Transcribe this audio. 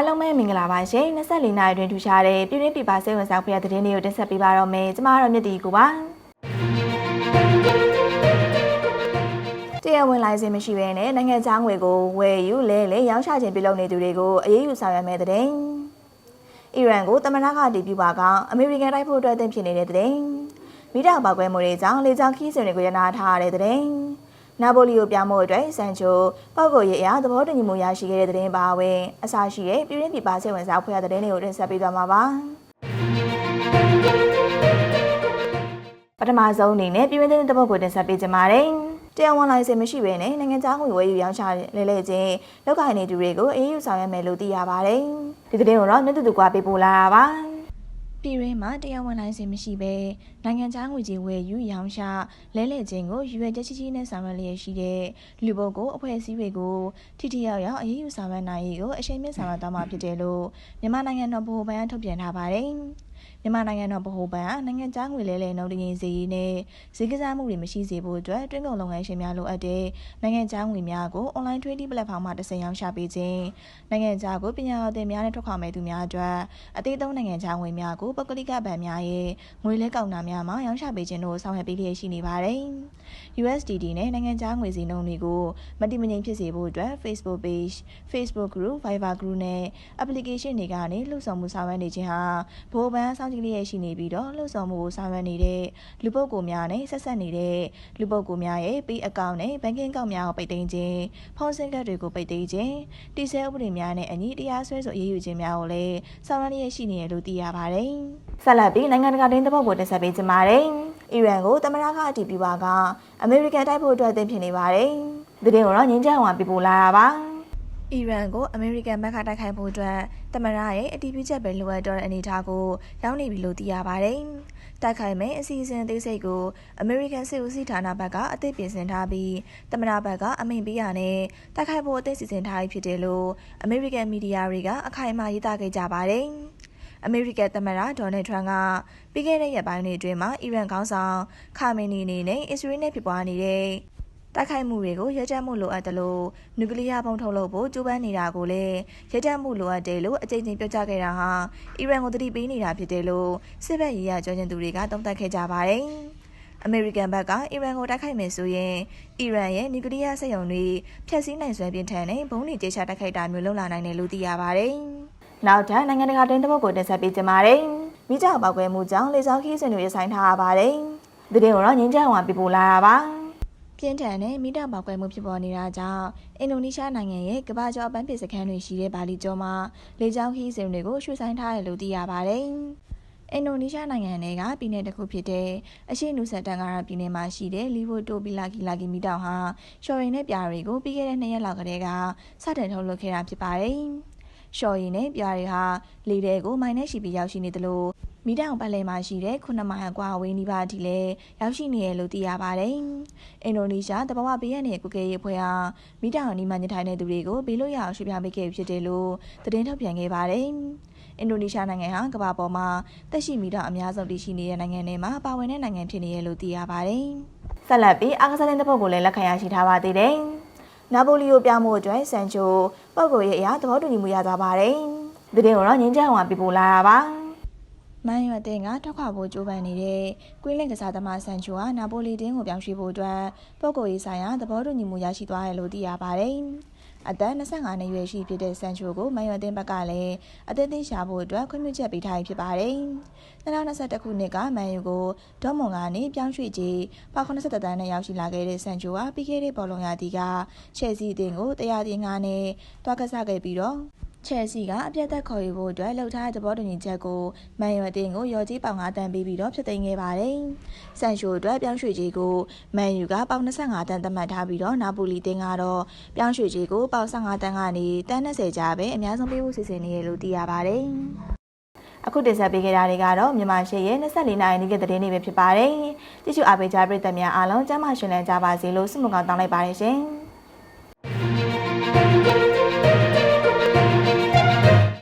အားလုံးပဲမင်္ဂလာပါရှင်24နှစ်အတွင်းထူရှားတဲ့ပြည်တွင်းပြည်ပစိတ်ဝင်စားဖွယ်တဲ့သတင်းတွေကိုတင်ဆက်ပေးပါတော့မယ်ကျမတို့မြတ်တီကိုပါတရားဝင်လိုင်စင်မရှိဘဲနဲ့နိုင်ငံခြားငွေကိုဝယ်ယူလဲလဲရောင်းချခြင်းပြုလုပ်နေသူတွေကိုအရေးယူဆောင်ရွက်မယ်တဲ့။အီရန်ကိုတမန်တော်ကတည်ပြုပါကအမေရိကန်တိုက်ဖို့အတွက်တင်ဖြစ်နေတဲ့တဲ့။မိတာပေါက်ကွဲမှုတွေကြောင့်လေကြောင်းခီးစဉ်တွေကိုရနာထားရတဲ့တဲ့။ နာပိုလီကိုပြောင်းဖို့အတွက်ဆန်ချိုပောက်ကိုရအရာသဘောတူညီမှုရရှိခဲ့တဲ့တဲ့ပါဝင်အစားရှိတဲ့ပြည်ရင်းပြည်ပစိတ်ဝင်စားဖွယ်တဲ့တဲ့တွေကိုတင်ဆက်ပေးသွားမှာပါ။ပထမဆုံးအနေနဲ့ပြည်တွင်းသတင်းတစ်ပုဒ်ကိုတင်ဆက်ပေးကြပါမယ်။တရားဝင်လိုင်စင်မရှိဘဲနဲ့နိုင်ငံခြားငွေဝယ်ယူရောင်းချလဲလဲခြင်းလောက်ကိုင်းနေသူတွေကိုအေးအေးဆောင်ရွက်မယ်လို့သိရပါတယ်။ဒီသတင်းကိုတော့မြတ်တူတူကပေးပို့လာတာပါ။ ပြည်ရင်းမှာတရားဝင်လိုင်စင်မရှိဘဲနိုင်ငံခြားငွေကြီးဝယ်ယူရောင်းချလဲလှယ်ခြင်းကိုရွေချက်ချီချီနဲ့ဆောင်ရွက်လျက်ရှိတဲ့လူပုဂ္ဂိုလ်အဖွဲ့အစည်းတွေကိုထိထိရောက်ရောက်အရေးယူဆောင်ရွက်နိုင်ရေးကိုအရှိန်မြင့်ဆောင်ရွက်သွားမှာဖြစ်တယ်လို့မြန်မာနိုင်ငံတော်ဗဟိုဘဏ်ကထုတ်ပြန်ထားပါတယ်။ မြန်မာနိုင်ငံတော်ဗဟိုဘဏ်ကနိုင်ငံခြားငွေလဲလှယ်နှုန်းတည်ငြိမ်စေရေးနဲ့ဈေးကစားမှုတွေမရှိစေဖို့အတွက်တွင်းကုန်လုပ်ငန်းရှင်များလိုအပ်တဲ့နိုင်ငံခြားငွေများကို online trading platform မှာတစ်ဆင့်ရောင်းချပေးခြင်းနိုင်ငံခြားကိုပညာတော်သင်များနဲ့ထွက်ခွာမဲ့သူများအတွက်အသေးသုံးနိုင်ငံခြားငွေများကိုပုဂ္ဂလိကဘဏ်များရဲ့ငွေလဲကောက်နာများမှာရောင်းချပေးခြင်းတို့ဆောင်ရွက်ပေးလျက်ရှိနေပါတယ်။ USDT နဲ့နိုင်ငံခြားငွေစည်းနှုန်းတွေကိုမတိမငြိမ်ဖြစ်စေဖို့အတွက် Facebook page, Facebook group, Viber group နဲ့ application တွေကနေလှုပ်ဆောင်မှုဆောင်ရွက်နေခြင်းဟာဘိုးဘန်းစောင့်ကြည့်လျက်ရှိနေပြီးတော့လှုပ်ဆောင်မှုကိုဆောင်ရွက်နေတဲ့လူပုဂ္ဂိုလ်များနဲ့ဆက်ဆက်နေတဲ့လူပုဂ္ဂိုလ်များရဲ့ Pay account နဲ့ banking account များကိုပိတ်သိမ်းခြင်းဖုန်းဆင်းကတ်တွေကိုပိတ်သိမ်းခြင်းတိကျဥပဒေများနဲ့အညီတရားစွဲဆိုအရေးယူခြင်းများကိုလည်းဆောင်ရွက်လျက်ရှိနေတယ်လို့သိရပါတယ်။ဆက်လက်ပြီးနိုင်ငံတကာတင်းသဘောကိုတင်ဆက်ပေးကြပါမယ်။အီရန်ကိုတမရကအတည်ပြုပါကအမေရိကန်တိုက်ဖို့အတွက်အသင့်ဖြစ်နေပါတယ်။ဒီတင်ကိုတော့ငင်းကြအောင်ပြပို့လာတာပါ။ အီရန်ကိုအမေရိကန်ဘက်ကတိုက်ခိုက်ဖို့အတွက်တမရရဲ့အတည်ပြုချက်ပဲလိုအပ်တော့တဲ့အနေအထားကိုရောက်နေပြီလို့သိရပါတယ်။တိုက်ခိုက်မယ်အစီအစဉ်အသေးစိတ်ကိုအမေရိကန်စစ်ဦးစီးဌာနဘက်ကအသိပြင်ဆင်ထားပြီးတမရဘက်ကအမိန့်ပေးရနဲ့တိုက်ခိုက်ဖို့အသိစီစဉ်ထားပြီးဖြစ်တယ်လို့အမေရိကန်မီဒီယာတွေကအခိုင်အမာရေးသားခဲ့ကြပါတယ်။အမေရိကန်သမ္မတဒေါ်နယ်ထရန့်ကပြီးခဲ့တဲ့ရက်ပိုင်းတွေအတွင်းမှာအီရန်ခေါင်းဆောင်ခါမီနီအနေနဲ့အစ္စရေးနဲ့ဖြစ်ပွားနေတဲ့ တိုက်ခိုက်မှုတွေကိုရကြမှုလိုအပ်တယ်လို့နျူကလ িয়ার ပုံထုတ်လုပ်ဖို့ကြိုးပမ်းနေတာကိုလည်းရကြမှုလိုအပ်တယ်လို့အကြိမ်ကြိမ်ပြောကြားခဲ့တာဟာအီရန်ကိုတတိပေးနေတာဖြစ်တယ်လို့စစ်ဘက်ရေးရကြွကျင်သူတွေကသုံးသပ်ခဲ့ကြပါတယ်။အမေရိကန်ဘက်ကအီရန်ကိုတိုက်ခိုက်မယ်ဆိုရင်အီရန်ရဲ့နျူကလ িয়ার စက်ရုံတွေဖျက်ဆီးနိုင်စွမ်းပြင်းထန်တဲ့ဘုံတွေကြေချတိုက်ခိုက်တာမျိုးလုပ်လာနိုင်တယ်လို့သိရပါတယ်။နောက်ထပ်နိုင်ငံတကာတင်းသဘောကိုတင်ဆက်ပေးကြပါမယ်။မိကြောက်ပောက်ကွဲမှုကြောင့်လေကြောင်းခီးစဉ်တွေရဆိုင်ထားရပါတယ်။ဒီတင်ကိုတော့ငင်းကြအောင်ပြပို့လာတာပါ။ ပြင်းထန်တဲ့မိတာပေါက်ကွဲမှုဖြစ်ပေါ်နေတာကြောင့်အင်ဒိုနီးရှားနိုင်ငံရဲ့ကမ္ဘာကျော်အပန်းဖြေစခန်းတွေရှိတဲ့ဘာလီကျော်မှာလေကြောင်းခီးစဉ်တွေကိုရွှေ့ဆိုင်းထားတယ်လို့သိရပါတယ်။အင်ဒိုနီးရှားနိုင်ငံတွေကပြည်내တစ်ခုဖြစ်တဲ့အရှေ့နူဆန်တန်ကာရာပြည်နယ်မှာရှိတဲ့လီဗိုတိုပီလာကီလာကီမီတောင်ဟာရှော်ရင်နဲ့ပြာတွေကိုပြီးခဲ့တဲ့နှစ်ရက်လောက်ကတည်းကစတင်ထုတ်လုပ်ခဲ့တာဖြစ်ပါတယ်။ ရှော်ရင်နဲ့ပြာတွေဟာလေထဲကိုမိုင်နဲ့ရှိပြီးရောက်ရှိနေတယ်လို့မိတောင်ပတ်လည်မှာရှိတဲ့ခုနမိုင်အကွာဝေးနီးပါးအထိလည်းရောက်ရှိနေရလို့သိရပါတယ်။အင်ဒိုနီးရှားတဘာဝဘေးရန်ရဲ့ကုကဲရေးဖွဲ့ဟာမိတောင်အနီးမှာညထိုင်တဲ့သူတွေကိုဘေးလို့ရအောင်ရွှေ့ပြောင်းပေးခဲ့ဖြစ်တယ်လို့သတင်းထုတ်ပြန်ခဲ့ပါတယ်။အင်ဒိုနီးရှားနိုင်ငံဟာကမ္ဘာပေါ်မှာတက်ရှိမိတော့အများဆုံးတည်ရှိနေတဲ့နိုင်ငံတွေမှာပါဝင်တဲ့နိုင်ငံဖြစ်နေရလို့သိရပါတယ်။ဆက်လက်ပြီးအာကစားတဲ့ပုတ်ကိုလည်းလက်ခံရရှိထားပါသေးတယ်။ နာပိုလီကိုပြောင်းဖို့အတွက်ဆန်ချိုပုတ်ကိုရဲ့အရာသဘောတူညီမှုရသွားပါတယ်။ဒီတင်ကိုတော့ငင်းကြအောင်ပြပို့လာတာပါ။မန်ရွက်တင်ကထောက်ခွဖို့ကြိုးပမ်းနေတဲ့ကွင်းလင်ကစားသမားဆန်ချိုဟာနာပိုလီတင်းကိုပြောင်းရွှေ့ဖို့အတွက်ပုဂ္ဂိုလ်ရေးဆိုင်ရာသဘောတူညီမှုရရှိသွားတယ်လို့သိရပါတယ်။ အသက်25နှစ်ရွယ်ရှိဖြစ်တဲ့ဆန်ချိုကိုမန်ရွက်တင်ဘက်ကလည်းအသက်သင်းရှာဖို့အတွက်ခွင့်ပြုချက်ပေးထားဖြစ်ပါတယ်။2021ခုနှစ်ကမန်ယူကိုဒေါ်မွန်ကနေပြောင်းရွှေ့ကြီးပေါ80တန်းနဲ့ရောက်ရှိလာခဲ့တဲ့ဆန်ချိုဟာပြီးခဲ့တဲ့ဘောလုံးရာသီကချယ်ဆီအသင်းကိုတရားတင်ငါနဲ့တွားကစားခဲ့ပြီးတော့ ချယ်ဆီကအပြတ်သက်ခေါ်ယူဖို့အတွက်လှုပ်ထားတဲ့သဘောတူညီချက်ကိုမန်ယူအသင်းကိုရော်ကြီးပေါင်9တန်းပေးပြီးတော့ဖြစ်သိမ်းခဲ့ပါတယ်။ဆန်ရှိုအတွက်ပြောင်းရွှေ့ကြီးကိုမန်ယူကပေါင်25တန်းသတ်မှတ်ထားပြီးတော့နာပိုလီတင်းကတော့ပြောင်းရွှေ့ကြီးကိုပေါင်15တန်းကနေတန်း20ကြားပဲအများဆုံးပေးဖို့စီစဉ်နေရလို့သိရပါတယ်။အခုတင်ဆက်ပေးခဲ့တာတွေကတော့မြန်မာရှေ့ရဲ့24နိုင်နေ့ကသတင်းတွေပဲဖြစ်ပါတယ်။ကြည့်ရှုအားပေးကြပရိသတ်များအားလုံးကျမ်းမာရှင်လန်းကြပါစေလို့ဆုမကောင်းတောင်းလိုက်ပါတယ်ရှင်။